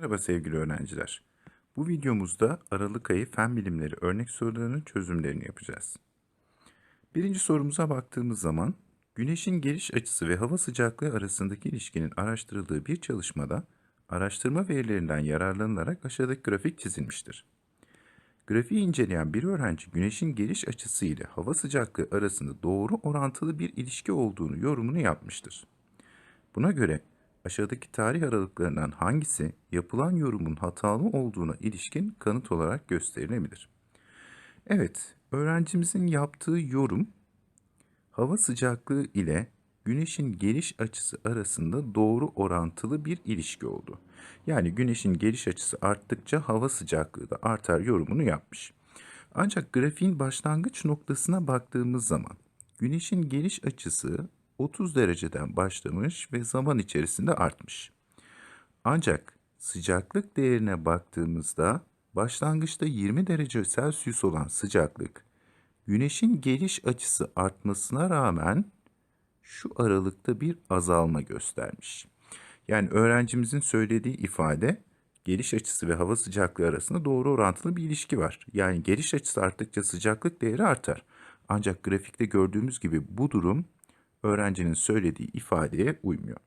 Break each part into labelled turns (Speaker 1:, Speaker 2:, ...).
Speaker 1: Merhaba sevgili öğrenciler. Bu videomuzda Aralık ayı fen bilimleri örnek sorularının çözümlerini yapacağız. Birinci sorumuza baktığımız zaman, güneşin geliş açısı ve hava sıcaklığı arasındaki ilişkinin araştırıldığı bir çalışmada, araştırma verilerinden yararlanılarak aşağıdaki grafik çizilmiştir. Grafiği inceleyen bir öğrenci güneşin geliş açısı ile hava sıcaklığı arasında doğru orantılı bir ilişki olduğunu yorumunu yapmıştır. Buna göre aşağıdaki tarih aralıklarından hangisi yapılan yorumun hatalı olduğuna ilişkin kanıt olarak gösterilebilir? Evet, öğrencimizin yaptığı yorum hava sıcaklığı ile güneşin geliş açısı arasında doğru orantılı bir ilişki oldu. Yani güneşin geliş açısı arttıkça hava sıcaklığı da artar yorumunu yapmış. Ancak grafiğin başlangıç noktasına baktığımız zaman güneşin geliş açısı 30 dereceden başlamış ve zaman içerisinde artmış. Ancak sıcaklık değerine baktığımızda başlangıçta 20 derece Celsius olan sıcaklık güneşin geliş açısı artmasına rağmen şu aralıkta bir azalma göstermiş. Yani öğrencimizin söylediği ifade geliş açısı ve hava sıcaklığı arasında doğru orantılı bir ilişki var. Yani geliş açısı arttıkça sıcaklık değeri artar. Ancak grafikte gördüğümüz gibi bu durum öğrencinin söylediği ifadeye uymuyor.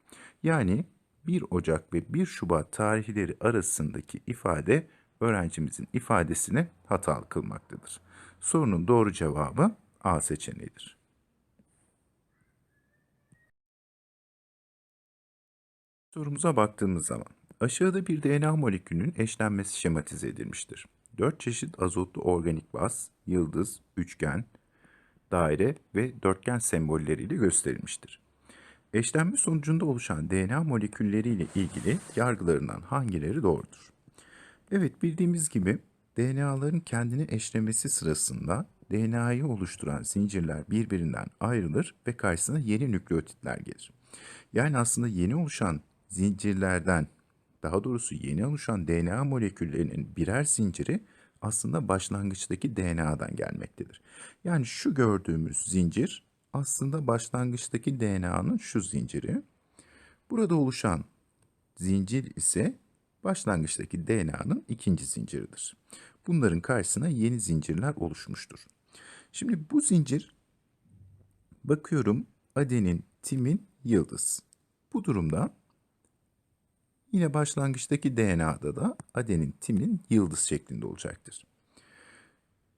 Speaker 1: Yani 1 Ocak ve 1 Şubat tarihleri arasındaki ifade öğrencimizin ifadesini hatalı kılmaktadır. Sorunun doğru cevabı A seçeneğidir. Sorumuza baktığımız zaman aşağıda bir DNA molekülünün eşlenmesi şematize edilmiştir. 4 çeşit azotlu organik baz, yıldız, üçgen, daire ve dörtgen sembolleriyle gösterilmiştir. Eşlenme sonucunda oluşan DNA molekülleriyle ilgili yargılarından hangileri doğrudur? Evet bildiğimiz gibi DNA'ların kendini eşlemesi sırasında DNA'yı oluşturan zincirler birbirinden ayrılır ve karşısına yeni nükleotitler gelir. Yani aslında yeni oluşan zincirlerden, daha doğrusu yeni oluşan DNA moleküllerinin birer zinciri aslında başlangıçtaki DNA'dan gelmektedir. Yani şu gördüğümüz zincir aslında başlangıçtaki DNA'nın şu zinciri. Burada oluşan zincir ise başlangıçtaki DNA'nın ikinci zinciridir. Bunların karşısına yeni zincirler oluşmuştur. Şimdi bu zincir bakıyorum adenin, timin, yıldız. Bu durumda Yine başlangıçtaki DNA'da da adenin, timin yıldız şeklinde olacaktır.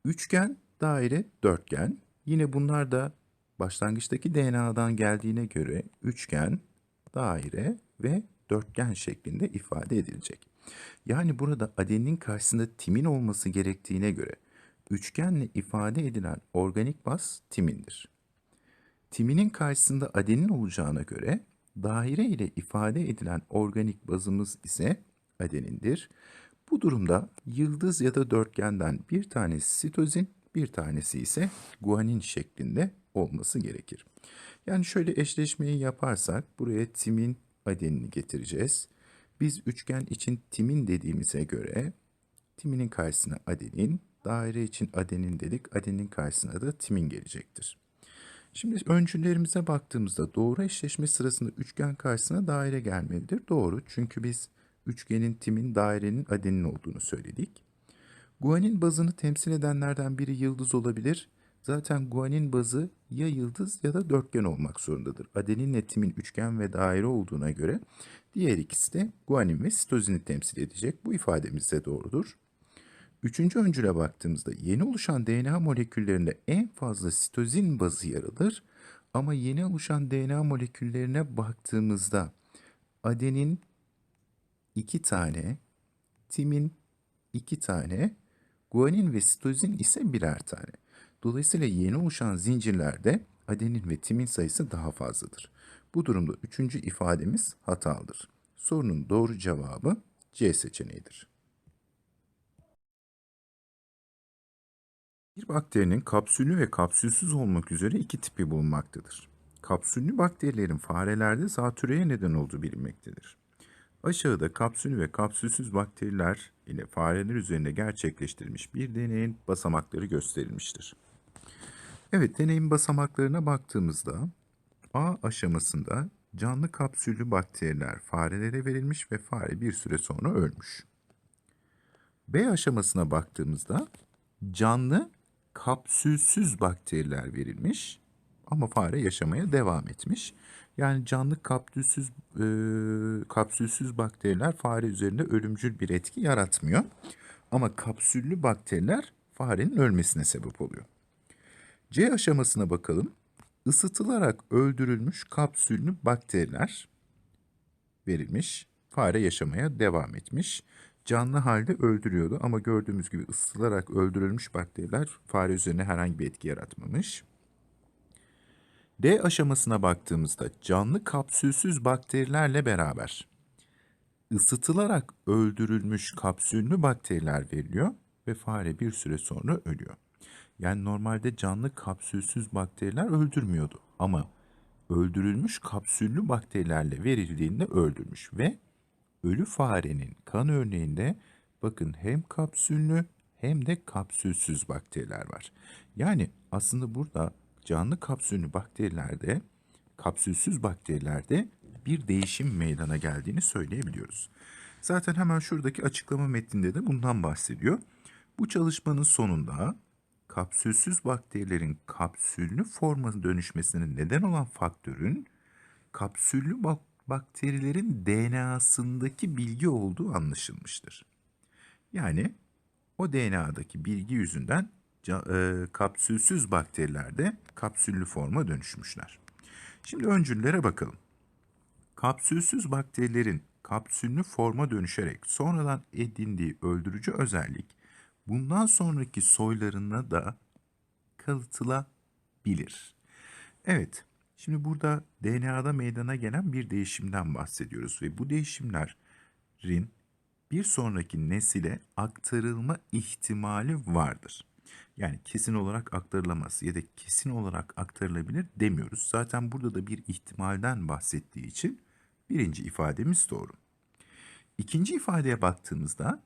Speaker 1: Üçgen, daire, dörtgen. Yine bunlar da başlangıçtaki DNA'dan geldiğine göre üçgen, daire ve dörtgen şeklinde ifade edilecek. Yani burada adenin karşısında timin olması gerektiğine göre üçgenle ifade edilen organik baz timindir. Timinin karşısında adenin olacağına göre Daire ile ifade edilen organik bazımız ise adenindir. Bu durumda yıldız ya da dörtgenden bir tanesi sitozin, bir tanesi ise guanin şeklinde olması gerekir. Yani şöyle eşleşmeyi yaparsak buraya timin adenini getireceğiz. Biz üçgen için timin dediğimize göre timinin karşısına adenin, daire için adenin dedik, adenin karşısına da timin gelecektir. Şimdi öncüllerimize baktığımızda doğru eşleşme sırasında üçgen karşısına daire gelmelidir. Doğru çünkü biz üçgenin timin dairenin adenin olduğunu söyledik. Guanin bazını temsil edenlerden biri yıldız olabilir. Zaten guanin bazı ya yıldız ya da dörtgen olmak zorundadır. Adeninle timin üçgen ve daire olduğuna göre diğer ikisi de guanin ve sitozini temsil edecek. Bu ifademiz de doğrudur. Üçüncü öncüle baktığımızda yeni oluşan DNA moleküllerinde en fazla sitozin bazı yer alır. Ama yeni oluşan DNA moleküllerine baktığımızda adenin iki tane, timin iki tane, guanin ve sitozin ise birer tane. Dolayısıyla yeni oluşan zincirlerde adenin ve timin sayısı daha fazladır. Bu durumda üçüncü ifademiz hatalıdır. Sorunun doğru cevabı C seçeneğidir. Bir bakterinin kapsüllü ve kapsülsüz olmak üzere iki tipi bulunmaktadır. Kapsüllü bakterilerin farelerde zatürreye neden olduğu bilinmektedir. Aşağıda kapsüllü ve kapsülsüz bakteriler ile fareler üzerinde gerçekleştirilmiş bir deneyin basamakları gösterilmiştir. Evet, deneyin basamaklarına baktığımızda A aşamasında canlı kapsüllü bakteriler farelere verilmiş ve fare bir süre sonra ölmüş. B aşamasına baktığımızda canlı kapsülsüz bakteriler verilmiş ama fare yaşamaya devam etmiş. Yani canlı kapsülsüz e, kapsülsüz bakteriler fare üzerinde ölümcül bir etki yaratmıyor. Ama kapsüllü bakteriler farenin ölmesine sebep oluyor. C aşamasına bakalım. Isıtılarak öldürülmüş kapsüllü bakteriler verilmiş. Fare yaşamaya devam etmiş. Canlı halde öldürüyordu ama gördüğümüz gibi ısıtılarak öldürülmüş bakteriler fare üzerine herhangi bir etki yaratmamış. D aşamasına baktığımızda canlı kapsülsüz bakterilerle beraber ısıtılarak öldürülmüş kapsüllü bakteriler veriliyor ve fare bir süre sonra ölüyor. Yani normalde canlı kapsülsüz bakteriler öldürmüyordu ama öldürülmüş kapsüllü bakterilerle verildiğinde öldürmüş ve ölü farenin kan örneğinde bakın hem kapsüllü hem de kapsülsüz bakteriler var. Yani aslında burada canlı kapsüllü bakterilerde, kapsülsüz bakterilerde bir değişim meydana geldiğini söyleyebiliyoruz. Zaten hemen şuradaki açıklama metninde de bundan bahsediyor. Bu çalışmanın sonunda kapsülsüz bakterilerin kapsüllü forma dönüşmesine neden olan faktörün kapsüllü bak bakterilerin DNA'sındaki bilgi olduğu anlaşılmıştır. Yani o DNA'daki bilgi yüzünden e, kapsülsüz bakterilerde kapsüllü forma dönüşmüşler. Şimdi öncüllere bakalım. Kapsülsüz bakterilerin kapsüllü forma dönüşerek sonradan edindiği öldürücü özellik bundan sonraki soylarına da kalıtılabilir. Evet, şimdi burada DNA'da meydana gelen bir değişimden bahsediyoruz ve bu değişimlerin bir sonraki nesile aktarılma ihtimali vardır. Yani kesin olarak aktarılamaz ya da kesin olarak aktarılabilir demiyoruz. Zaten burada da bir ihtimalden bahsettiği için birinci ifademiz doğru. İkinci ifadeye baktığımızda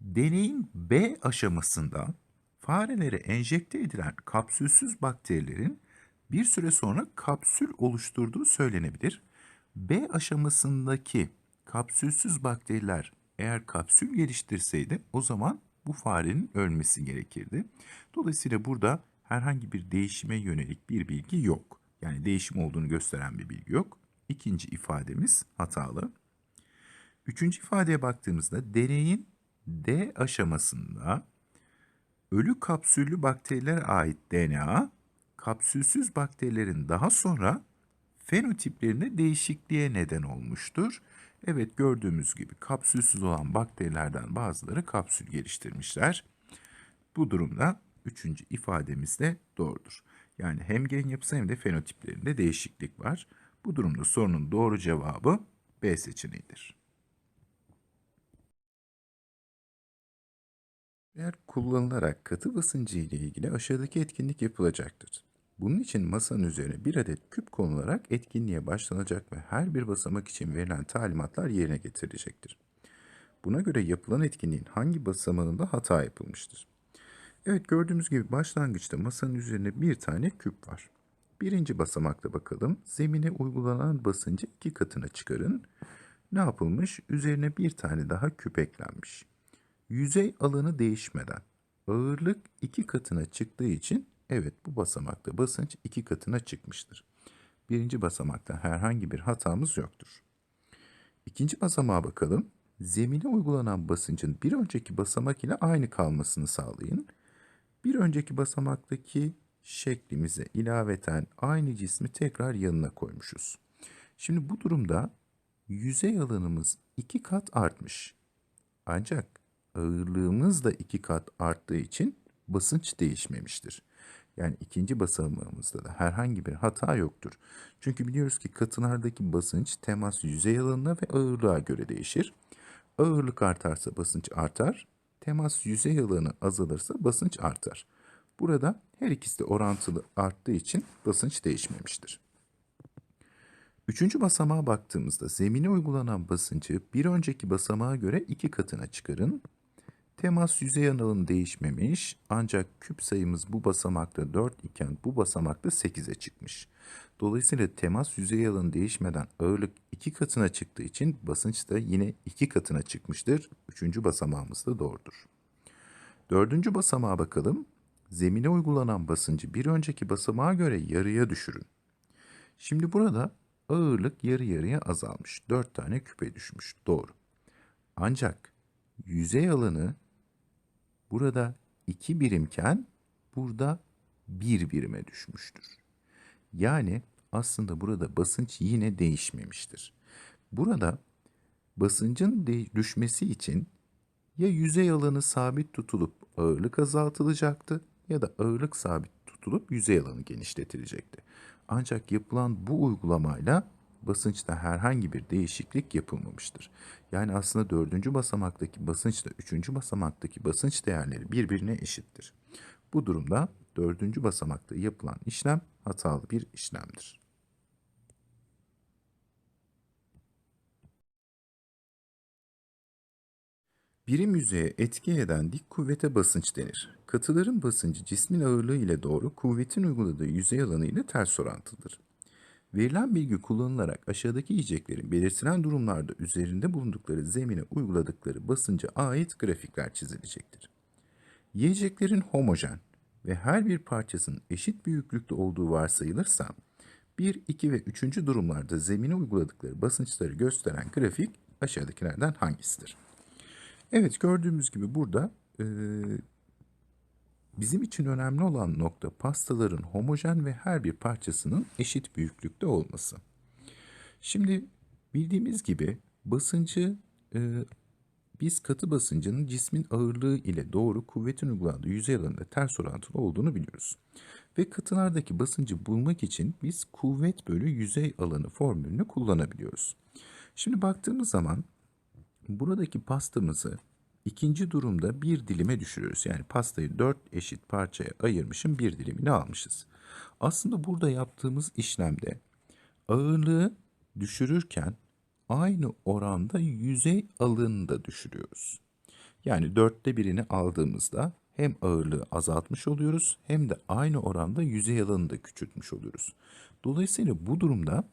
Speaker 1: deneyin B aşamasında farelere enjekte edilen kapsülsüz bakterilerin bir süre sonra kapsül oluşturduğu söylenebilir. B aşamasındaki kapsülsüz bakteriler eğer kapsül geliştirseydi o zaman bu farenin ölmesi gerekirdi. Dolayısıyla burada herhangi bir değişime yönelik bir bilgi yok. Yani değişim olduğunu gösteren bir bilgi yok. İkinci ifademiz hatalı. Üçüncü ifadeye baktığımızda deneyin D aşamasında ölü kapsüllü bakterilere ait DNA kapsülsüz bakterilerin daha sonra fenotiplerinde değişikliğe neden olmuştur. Evet gördüğümüz gibi kapsülsüz olan bakterilerden bazıları kapsül geliştirmişler. Bu durumda üçüncü ifademiz de doğrudur. Yani hem gen yapısı hem de fenotiplerinde değişiklik var. Bu durumda sorunun doğru cevabı B seçeneğidir. Eğer kullanılarak katı basıncı ile ilgili aşağıdaki etkinlik yapılacaktır. Bunun için masanın üzerine bir adet küp konularak etkinliğe başlanacak ve her bir basamak için verilen talimatlar yerine getirilecektir. Buna göre yapılan etkinliğin hangi basamağında hata yapılmıştır? Evet gördüğümüz gibi başlangıçta masanın üzerine bir tane küp var. Birinci basamakta bakalım. Zemine uygulanan basıncı iki katına çıkarın. Ne yapılmış? Üzerine bir tane daha küp eklenmiş. Yüzey alanı değişmeden ağırlık iki katına çıktığı için evet bu basamakta basınç iki katına çıkmıştır. Birinci basamakta herhangi bir hatamız yoktur. İkinci basamağa bakalım. Zemine uygulanan basıncın bir önceki basamak ile aynı kalmasını sağlayın. Bir önceki basamaktaki şeklimize ilaveten aynı cismi tekrar yanına koymuşuz. Şimdi bu durumda yüzey alanımız iki kat artmış. Ancak ağırlığımız da iki kat arttığı için basınç değişmemiştir. Yani ikinci basamağımızda da herhangi bir hata yoktur. Çünkü biliyoruz ki katılardaki basınç temas yüzey alanına ve ağırlığa göre değişir. Ağırlık artarsa basınç artar, temas yüzey alanı azalırsa basınç artar. Burada her ikisi de orantılı arttığı için basınç değişmemiştir. Üçüncü basamağa baktığımızda zemine uygulanan basıncı bir önceki basamağa göre iki katına çıkarın Temas yüzey alanı değişmemiş ancak küp sayımız bu basamakta 4 iken bu basamakta 8'e çıkmış. Dolayısıyla temas yüzey alanı değişmeden ağırlık 2 katına çıktığı için basınç da yine 2 katına çıkmıştır. Üçüncü basamağımız da doğrudur. Dördüncü basamağa bakalım. Zemine uygulanan basıncı bir önceki basamağa göre yarıya düşürün. Şimdi burada ağırlık yarı yarıya azalmış. 4 tane küpe düşmüş. Doğru. Ancak yüzey alanı burada 2 birimken burada 1 birime düşmüştür. Yani aslında burada basınç yine değişmemiştir. Burada basıncın düşmesi için ya yüzey alanı sabit tutulup ağırlık azaltılacaktı ya da ağırlık sabit tutulup yüzey alanı genişletilecekti. Ancak yapılan bu uygulamayla basınçta herhangi bir değişiklik yapılmamıştır. Yani aslında dördüncü basamaktaki basınçla üçüncü basamaktaki basınç değerleri birbirine eşittir. Bu durumda dördüncü basamakta yapılan işlem hatalı bir işlemdir. Birim yüzeye etki eden dik kuvvete basınç denir. Katıların basıncı cismin ağırlığı ile doğru, kuvvetin uyguladığı yüzey alanı ile ters orantılıdır. Verilen bilgi kullanılarak aşağıdaki yiyeceklerin belirtilen durumlarda üzerinde bulundukları zemine uyguladıkları basınca ait grafikler çizilecektir. Yiyeceklerin homojen ve her bir parçasının eşit büyüklükte olduğu varsayılırsa 1, 2 ve 3. durumlarda zemine uyguladıkları basınçları gösteren grafik aşağıdakilerden hangisidir? Evet gördüğümüz gibi burada e, bizim için önemli olan nokta pastaların homojen ve her bir parçasının eşit büyüklükte olması. Şimdi bildiğimiz gibi basıncı e, biz katı basıncının cismin ağırlığı ile doğru kuvvetin uygulandığı yüzey alanında ters orantılı olduğunu biliyoruz. Ve katılardaki basıncı bulmak için biz kuvvet bölü yüzey alanı formülünü kullanabiliyoruz. Şimdi baktığımız zaman buradaki pastamızı ikinci durumda bir dilime düşürüyoruz. Yani pastayı dört eşit parçaya ayırmışım bir dilimini almışız. Aslında burada yaptığımız işlemde ağırlığı düşürürken aynı oranda yüzey alanını da düşürüyoruz. Yani dörtte birini aldığımızda hem ağırlığı azaltmış oluyoruz hem de aynı oranda yüzey alanını da küçültmüş oluyoruz. Dolayısıyla bu durumda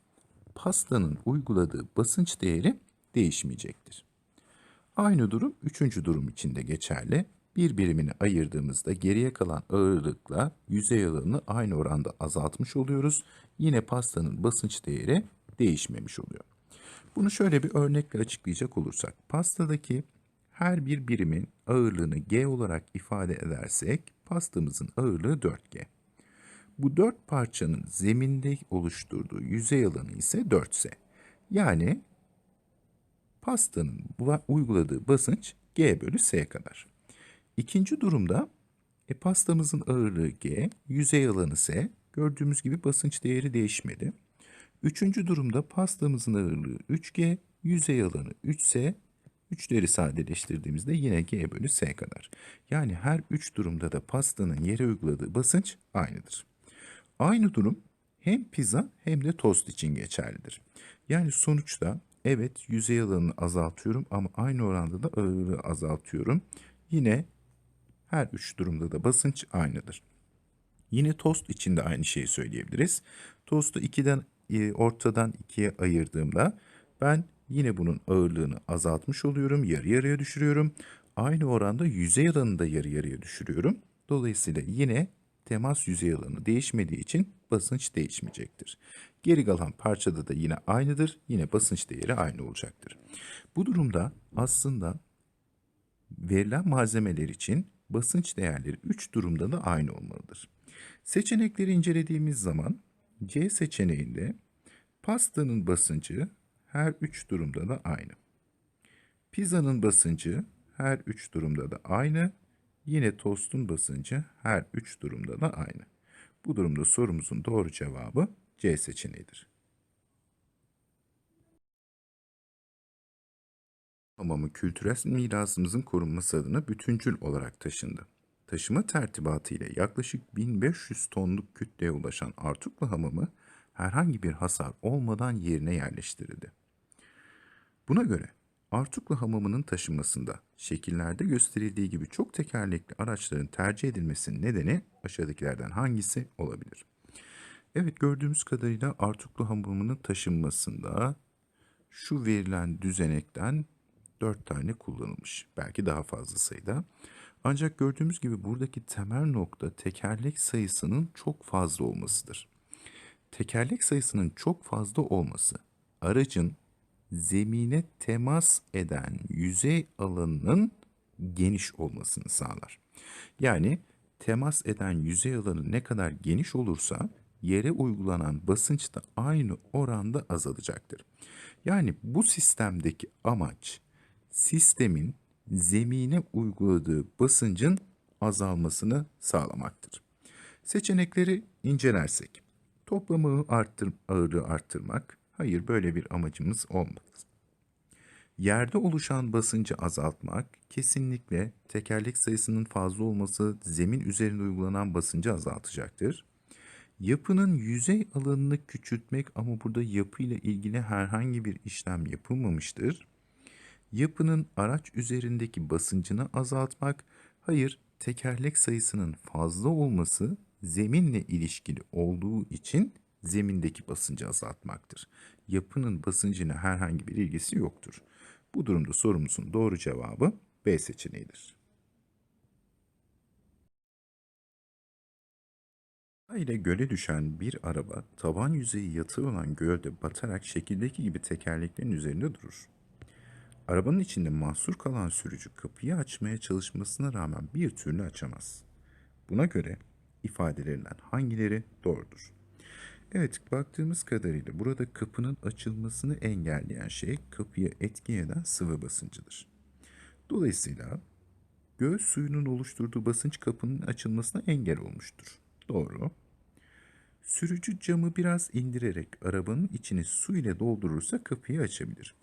Speaker 1: pastanın uyguladığı basınç değeri değişmeyecektir. Aynı durum üçüncü durum için de geçerli. Bir birimini ayırdığımızda geriye kalan ağırlıkla yüzey alanını aynı oranda azaltmış oluyoruz. Yine pastanın basınç değeri değişmemiş oluyor. Bunu şöyle bir örnekle açıklayacak olursak, pastadaki her bir birimin ağırlığını G olarak ifade edersek, pastamızın ağırlığı 4G. Bu dört parçanın zeminde oluşturduğu yüzey alanı ise 4S. Yani pastanın uyguladığı basınç G bölü S kadar. İkinci durumda e, pastamızın ağırlığı G, yüzey alanı S. Gördüğümüz gibi basınç değeri değişmedi. Üçüncü durumda pastamızın ağırlığı 3G, yüzey alanı 3S. Üçleri sadeleştirdiğimizde yine G bölü S kadar. Yani her üç durumda da pastanın yere uyguladığı basınç aynıdır. Aynı durum hem pizza hem de tost için geçerlidir. Yani sonuçta evet yüzey alanını azaltıyorum ama aynı oranda da ağırlığı azaltıyorum. Yine her üç durumda da basınç aynıdır. Yine tost için de aynı şeyi söyleyebiliriz. Tostu 2'den e, ortadan 2'ye ayırdığımda ben yine bunun ağırlığını azaltmış oluyorum. Yarı yarıya düşürüyorum. Aynı oranda yüzey alanını da yarı yarıya düşürüyorum. Dolayısıyla yine temas yüzey alanı değişmediği için basınç değişmeyecektir. Geri kalan parçada da yine aynıdır. Yine basınç değeri aynı olacaktır. Bu durumda aslında verilen malzemeler için basınç değerleri 3 durumda da aynı olmalıdır. Seçenekleri incelediğimiz zaman C seçeneğinde pastanın basıncı her 3 durumda da aynı. Pizzanın basıncı her 3 durumda da aynı. Yine tostun basıncı her 3 durumda da aynı. Bu durumda sorumuzun doğru cevabı C seçeneğidir. Hamamı kültürel mirasımızın korunması adına bütüncül olarak taşındı. Taşıma tertibatı ile yaklaşık 1500 tonluk kütleye ulaşan Artuklu Hamamı herhangi bir hasar olmadan yerine yerleştirildi. Buna göre Artuklu hamamının taşınmasında şekillerde gösterildiği gibi çok tekerlekli araçların tercih edilmesinin nedeni aşağıdakilerden hangisi olabilir? Evet gördüğümüz kadarıyla Artuklu hamamının taşınmasında şu verilen düzenekten 4 tane kullanılmış. Belki daha fazla sayıda. Ancak gördüğümüz gibi buradaki temel nokta tekerlek sayısının çok fazla olmasıdır. Tekerlek sayısının çok fazla olması aracın zemine temas eden yüzey alanının geniş olmasını sağlar. Yani temas eden yüzey alanı ne kadar geniş olursa yere uygulanan basınç da aynı oranda azalacaktır. Yani bu sistemdeki amaç sistemin zemine uyguladığı basıncın azalmasını sağlamaktır. Seçenekleri incelersek, toplam ağı arttır, ağırlığı arttırmak, hayır böyle bir amacımız olmaz. Yerde oluşan basıncı azaltmak, kesinlikle tekerlek sayısının fazla olması zemin üzerinde uygulanan basıncı azaltacaktır. Yapının yüzey alanını küçültmek ama burada yapı ile ilgili herhangi bir işlem yapılmamıştır. Yapının araç üzerindeki basıncını azaltmak, hayır tekerlek sayısının fazla olması zeminle ilişkili olduğu için zemindeki basıncı azaltmaktır. Yapının basıncına herhangi bir ilgisi yoktur. Bu durumda sorumuzun doğru cevabı B seçeneğidir. ile göle düşen bir araba taban yüzeyi yatır olan gölde batarak şekildeki gibi tekerleklerin üzerinde durur. Arabanın içinde mahsur kalan sürücü kapıyı açmaya çalışmasına rağmen bir türlü açamaz. Buna göre ifadelerinden hangileri doğrudur? Evet, baktığımız kadarıyla burada kapının açılmasını engelleyen şey kapıya etki eden sıvı basıncıdır. Dolayısıyla göğüs suyunun oluşturduğu basınç kapının açılmasına engel olmuştur. Doğru. Sürücü camı biraz indirerek arabanın içini su ile doldurursa kapıyı açabilir.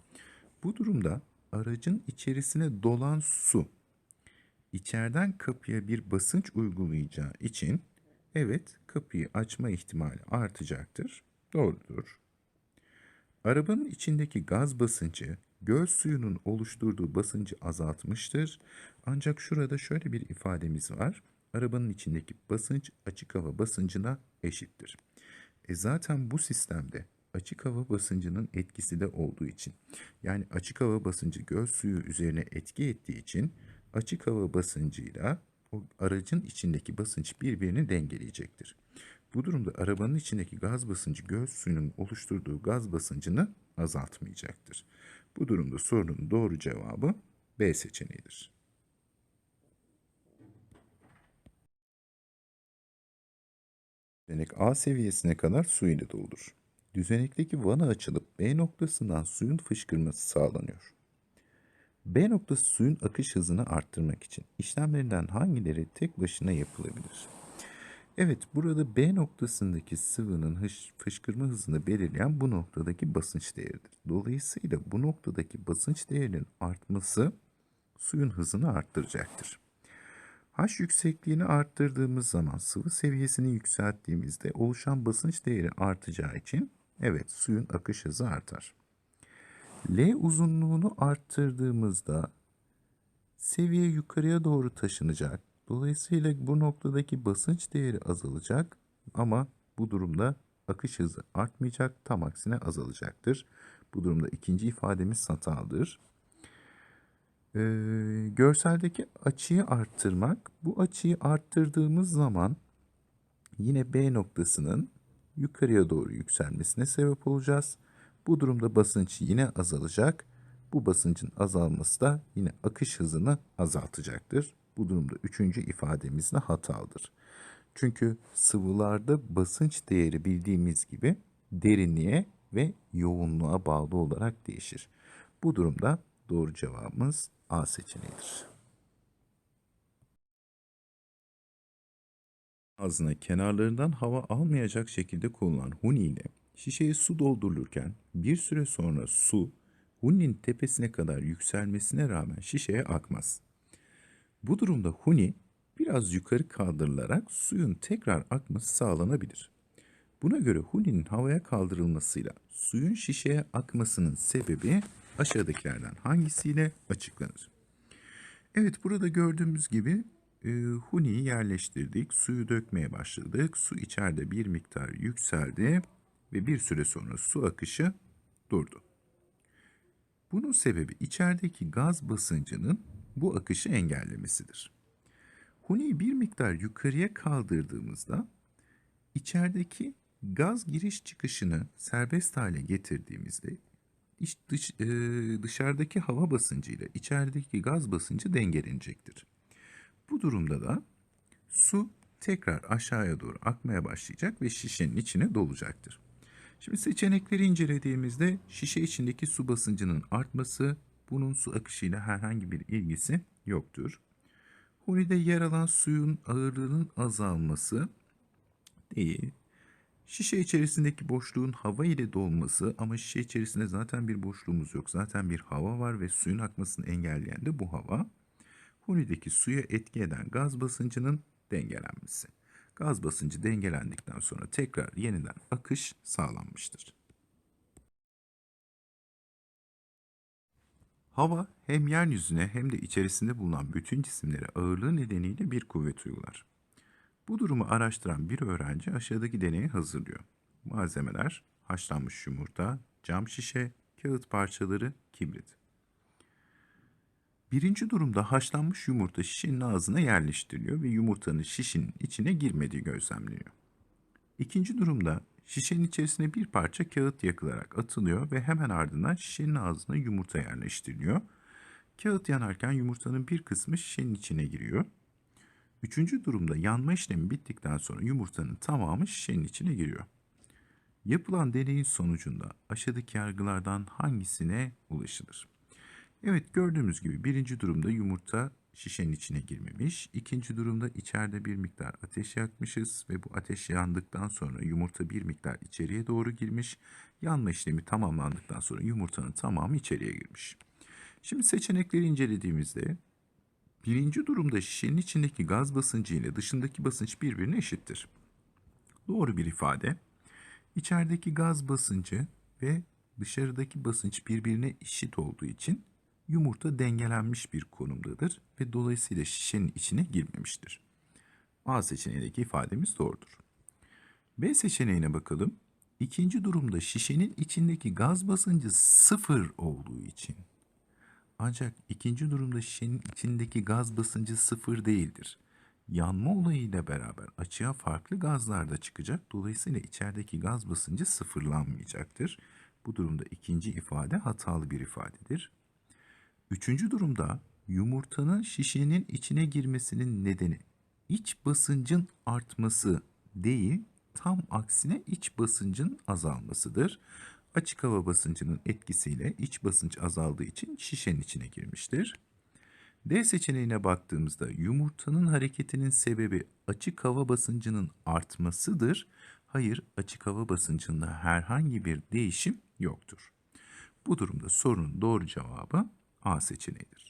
Speaker 1: Bu durumda aracın içerisine dolan su içeriden kapıya bir basınç uygulayacağı için evet kapıyı açma ihtimali artacaktır. Doğrudur. Arabanın içindeki gaz basıncı göl suyunun oluşturduğu basıncı azaltmıştır. Ancak şurada şöyle bir ifademiz var. Arabanın içindeki basınç açık hava basıncına eşittir. E zaten bu sistemde açık hava basıncının etkisi de olduğu için yani açık hava basıncı göl suyu üzerine etki ettiği için açık hava basıncıyla o aracın içindeki basınç birbirini dengeleyecektir. Bu durumda arabanın içindeki gaz basıncı göl suyunun oluşturduğu gaz basıncını azaltmayacaktır. Bu durumda sorunun doğru cevabı B seçeneğidir. Düzenek A seviyesine kadar su ile doldur. Düzenekteki vana açılıp B noktasından suyun fışkırması sağlanıyor. B noktası suyun akış hızını arttırmak için işlemlerinden hangileri tek başına yapılabilir? Evet, burada B noktasındaki sıvının fışkırma hızını belirleyen bu noktadaki basınç değeridir. Dolayısıyla bu noktadaki basınç değerinin artması suyun hızını arttıracaktır. H yüksekliğini arttırdığımız zaman sıvı seviyesini yükselttiğimizde oluşan basınç değeri artacağı için evet suyun akış hızı artar. L uzunluğunu arttırdığımızda seviye yukarıya doğru taşınacak. Dolayısıyla bu noktadaki basınç değeri azalacak ama bu durumda akış hızı artmayacak, tam aksine azalacaktır. Bu durumda ikinci ifademiz hatalıdır. Ee, görseldeki açıyı arttırmak, bu açıyı arttırdığımız zaman yine B noktasının yukarıya doğru yükselmesine sebep olacağız. Bu durumda basınç yine azalacak. Bu basıncın azalması da yine akış hızını azaltacaktır. Bu durumda üçüncü ifademiz de hatalıdır. Çünkü sıvılarda basınç değeri bildiğimiz gibi derinliğe ve yoğunluğa bağlı olarak değişir. Bu durumda doğru cevabımız A seçeneğidir. Ağzına kenarlarından hava almayacak şekilde kullanılan huni ile şişeye su doldurulurken bir süre sonra su huninin tepesine kadar yükselmesine rağmen şişeye akmaz. Bu durumda huni biraz yukarı kaldırılarak suyun tekrar akması sağlanabilir. Buna göre huninin havaya kaldırılmasıyla suyun şişeye akmasının sebebi aşağıdakilerden hangisiyle açıklanır? Evet burada gördüğümüz gibi e, huniyi yerleştirdik. Suyu dökmeye başladık. Su içeride bir miktar yükseldi ve bir süre sonra su akışı durdu. Bunun sebebi içerideki gaz basıncının bu akışı engellemesidir. Huniyi bir miktar yukarıya kaldırdığımızda içerideki gaz giriş çıkışını serbest hale getirdiğimizde iç dış, e, dışarıdaki hava basıncı ile içerideki gaz basıncı dengelenecektir. Bu durumda da su tekrar aşağıya doğru akmaya başlayacak ve şişenin içine dolacaktır. Şimdi seçenekleri incelediğimizde şişe içindeki su basıncının artması bunun su akışıyla herhangi bir ilgisi yoktur. Hunide yer alan suyun ağırlığının azalması değil. Şişe içerisindeki boşluğun hava ile dolması ama şişe içerisinde zaten bir boşluğumuz yok. Zaten bir hava var ve suyun akmasını engelleyen de bu hava. Hunideki suya etki eden gaz basıncının dengelenmesi. Gaz basıncı dengelendikten sonra tekrar yeniden akış sağlanmıştır. Hava hem yeryüzüne hem de içerisinde bulunan bütün cisimlere ağırlığı nedeniyle bir kuvvet uygular. Bu durumu araştıran bir öğrenci aşağıdaki deneyi hazırlıyor. Malzemeler haşlanmış yumurta, cam şişe, kağıt parçaları, kibrit. Birinci durumda haşlanmış yumurta şişenin ağzına yerleştiriliyor ve yumurtanın şişenin içine girmediği gözlemleniyor. İkinci durumda şişenin içerisine bir parça kağıt yakılarak atılıyor ve hemen ardından şişenin ağzına yumurta yerleştiriliyor. Kağıt yanarken yumurtanın bir kısmı şişenin içine giriyor. Üçüncü durumda yanma işlemi bittikten sonra yumurtanın tamamı şişenin içine giriyor. Yapılan deneyin sonucunda aşağıdaki yargılardan hangisine ulaşılır? Evet gördüğümüz gibi birinci durumda yumurta şişenin içine girmemiş. İkinci durumda içeride bir miktar ateş yakmışız ve bu ateş yandıktan sonra yumurta bir miktar içeriye doğru girmiş. Yanma işlemi tamamlandıktan sonra yumurtanın tamamı içeriye girmiş. Şimdi seçenekleri incelediğimizde birinci durumda şişenin içindeki gaz basıncı ile dışındaki basınç birbirine eşittir. Doğru bir ifade. İçerideki gaz basıncı ve dışarıdaki basınç birbirine eşit olduğu için yumurta dengelenmiş bir konumdadır ve dolayısıyla şişenin içine girmemiştir. A seçeneğindeki ifademiz doğrudur. B seçeneğine bakalım. İkinci durumda şişenin içindeki gaz basıncı sıfır olduğu için. Ancak ikinci durumda şişenin içindeki gaz basıncı sıfır değildir. Yanma olayıyla beraber açığa farklı gazlar da çıkacak. Dolayısıyla içerideki gaz basıncı sıfırlanmayacaktır. Bu durumda ikinci ifade hatalı bir ifadedir. Üçüncü durumda yumurtanın şişenin içine girmesinin nedeni iç basıncın artması değil, tam aksine iç basıncın azalmasıdır. Açık hava basıncının etkisiyle iç basınç azaldığı için şişenin içine girmiştir. D seçeneğine baktığımızda yumurtanın hareketinin sebebi açık hava basıncının artmasıdır. Hayır, açık hava basıncında herhangi bir değişim yoktur. Bu durumda sorunun doğru cevabı A seçeneğidir.